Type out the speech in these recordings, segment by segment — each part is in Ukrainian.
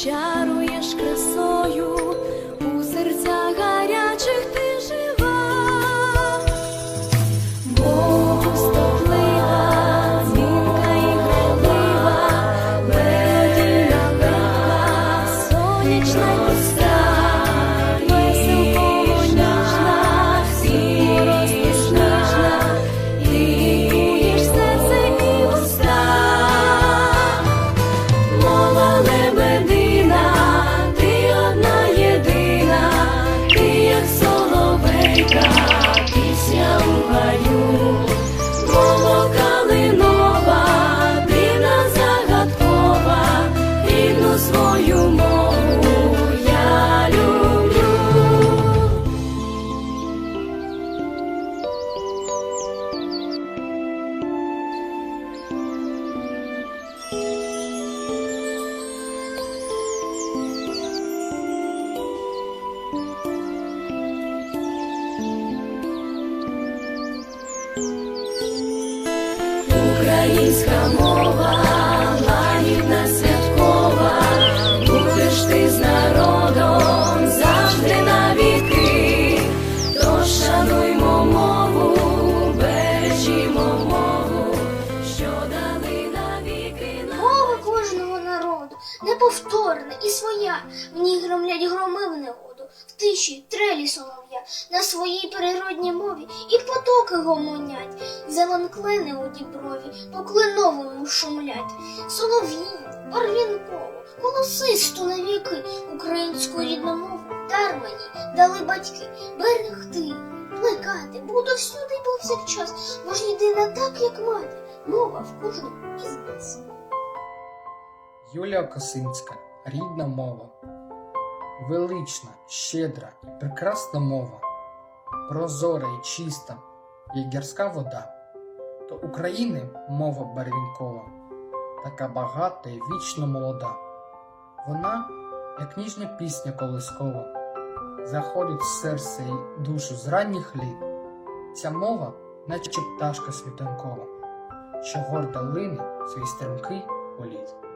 shine. Неповторна і своя. В ній громлять громи в негоду, в тиші трелі солов'я, на своїй природній мові і потоки гомонять. Зелен клини у діброві, по кленовому шумлять. Солов'ї, барвінково, голосисту навіки, українську рідну мову дар мені дали батьки, берегти, плекати, буду всюди повсякчас, бо ж єдина так, як мати, мова в кожному із нас. Юлія Косинська рідна мова. Велична, щедра і прекрасна мова, прозора і чиста, як гірська вода. То України мова барвінкова, така багата і вічно молода. Вона, як ніжна пісня колискова, заходить в серце і душу з ранніх літ. Ця мова, наче пташка світанкова, що гордо лине свій стрімкий політ.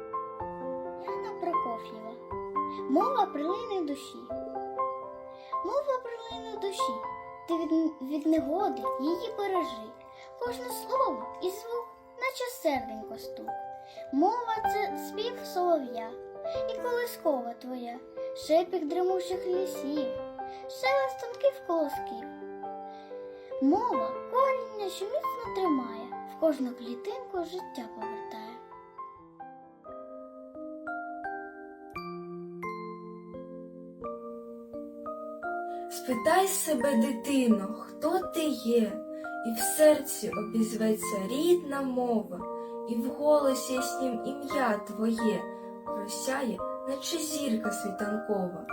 Мова прилине душі. Мова прилине душі. Ти від, від негоди її бережи. Кожне слово і звук, наче серденько стук. Мова це спів солов'я і колискова твоя, шепік дремучих лісів, шелест тонких колосків. Мова коріння, що міцно тримає, в кожну клітинку життя повертає. Спитай себе, дитино, хто ти є, і в серці обізветься рідна мова, і в голосі яснім ім'я твоє просяє, наче зірка світанкова.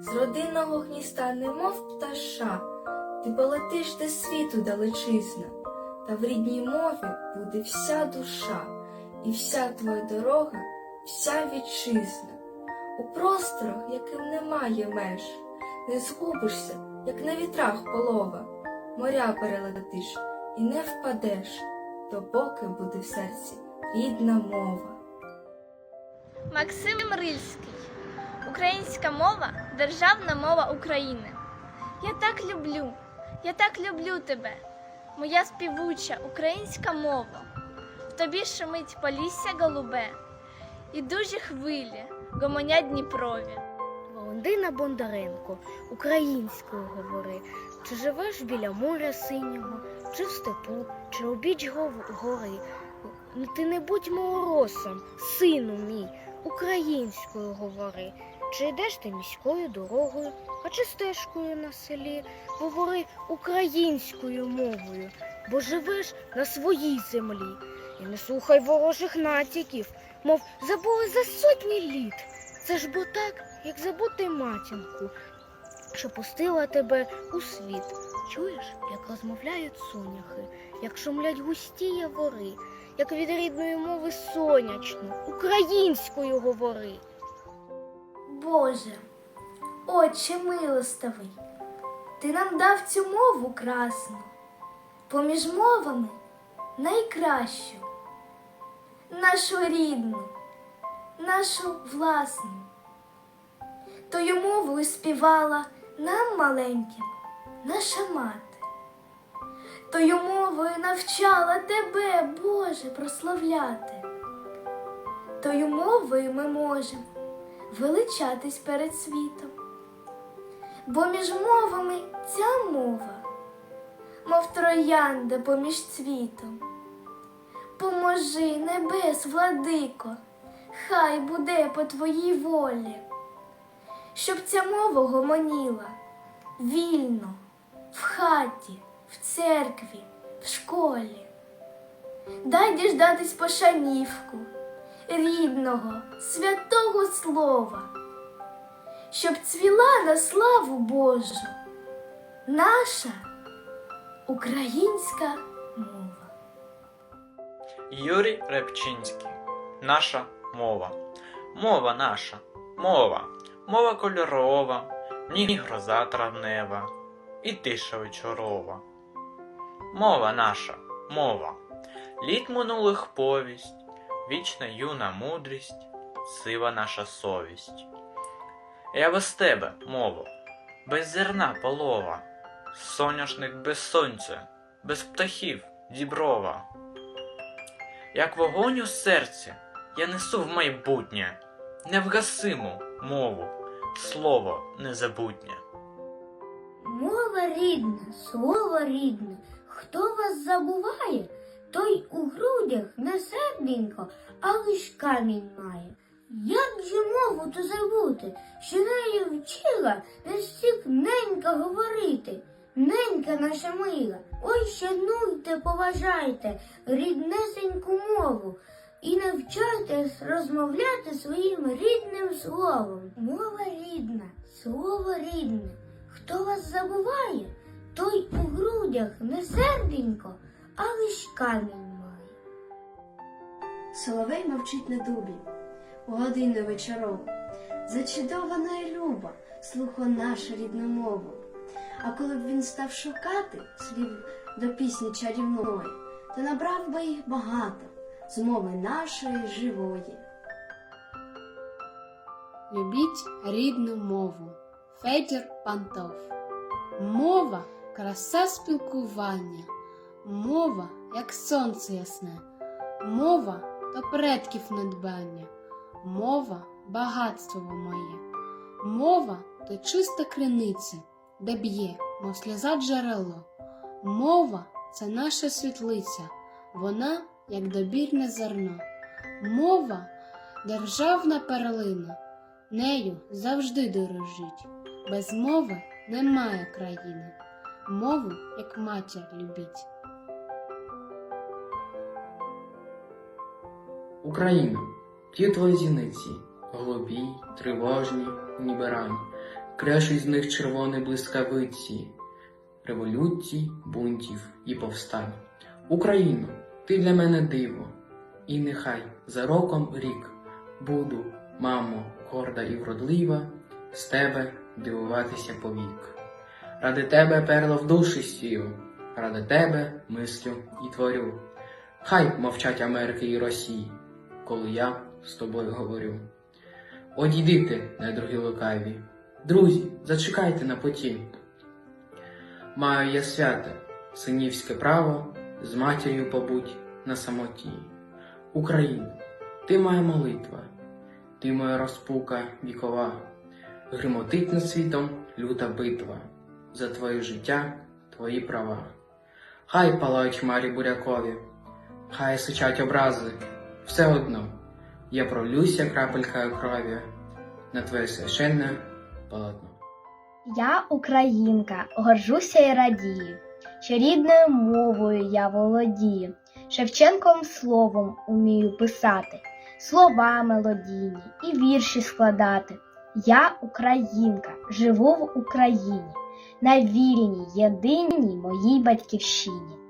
З родинного гнізда, немов пташа, ти полетиш до світу далечизна, та в рідній мові буде вся душа, і вся твоя дорога, вся вітчизна. У просторах, яким немає меж, не згубишся, як на вітрах полова, моря перелетиш і не впадеш, допоки буде в серці рідна мова. Максим Рильський. Українська мова державна мова України. Я так люблю, я так люблю тебе, моя співуча українська мова. В тобі шумить полісся голубе, і дужі хвилі гомонять Дніпрові. Валентина Бондаренко, українською говори, чи живеш біля моря синього, чи в степу, чи обіч гов- гори. Ти не будь малоросом, сину мій, українською говори. Чи йдеш ти міською дорогою, а чи стежкою на селі, говори українською мовою, бо живеш на своїй землі. І не слухай ворожих натяків, мов забули за сотні літ. Це ж бо так, як забути матінку, що пустила тебе у світ. Чуєш, як розмовляють соняхи, як шумлять густі явори, як від рідної мови сонячно, українською говори. Боже, Отче милостивий, ти нам дав цю мову красну, поміж мовами найкращу, нашу рідну, нашу власну. Тою мовою співала нам маленьким наша мати. Тою мовою навчала тебе, Боже, прославляти. Тою мовою ми можемо величатись перед світом. Бо між мовами ця мова, мов троянда поміж цвітом. Поможи, небес, владико, хай буде по твоїй волі, щоб ця мова гомоніла вільно, в хаті, в церкві, в школі. Дай діждатись пошанівку рідного, святого слова, щоб цвіла на славу Божу наша українська мова. Юрій Репчинський. Наша мова. Мова наша. Мова. Мова кольорова, ні гроза травнева, і тиша вечорова. Мова наша, мова. Літ минулих повість, вічна юна мудрість, сива наша совість. Я без тебе, мово, без зерна полова, соняшник без сонця, без птахів діброва. Як вогонь у серці, я несу в майбутнє невгасиму мову, слово незабутнє. Мова рідна, слово рідне. Хто вас забуває, той у грудях не серденько, а лиш камінь має. Як же мову то забути, що нею вчила настільки ненька говорити? Ненька наша мила, ой шануйте, поважайте ріднесеньку мову і навчайтесь розмовляти своїм рідним словом. Мова рідна, слово рідне. Хто вас забуває, той у грудях не серденько, а лиш камінь має. Соловей мовчить на дубі, у годину вечорову. Зачудована і люба, слухо нашу рідну мову. А коли б він став шукати слів до пісні чарівної, то набрав би їх багато з мови нашої живої. Любіть рідну мову. Федір Пантов. Мова краса спілкування. Мова, як сонце ясне. Мова то предків надбання. Мова багатство моє. Мова то чиста криниця, де б'є, мов сльоза джерело. Мова це наша світлиця, вона як добірне зерно. Мова державна перлина, нею завжди дорожить. Без мови немає країни. Мову, як матір, любіть. Україна, ті твої зіниці, голубі, тривожні, ніби рані, крешуть з них червоні блискавиці, революцій, бунтів і повстань. Україно, ти для мене диво, і нехай за роком рік буду, мамо, горда і вродлива, з тебе дивуватися повік. Ради тебе перло в душі сію, ради тебе мислю і творю. Хай мовчать Америки і Росії, коли я з тобою говорю. Одійдите, недруги лукаві, друзі, зачекайте на поті. Маю я святе, синівське право з матір'ю побудь на самоті. Україна, ти моя молитва, ти моя розпука вікова, гримотить над світом люта битва за твоє життя, твої права. Хай палають хмарі бурякові, хай сичать образи, все одно я пролюся крапелькою крові на твоє священне полотно. Я українка, горжуся і радію, що рідною мовою я володію, Шевченком словом умію писати, слова мелодійні і вірші складати. Я українка, живу в Україні, на вільній, єдиній моїй батьківщині.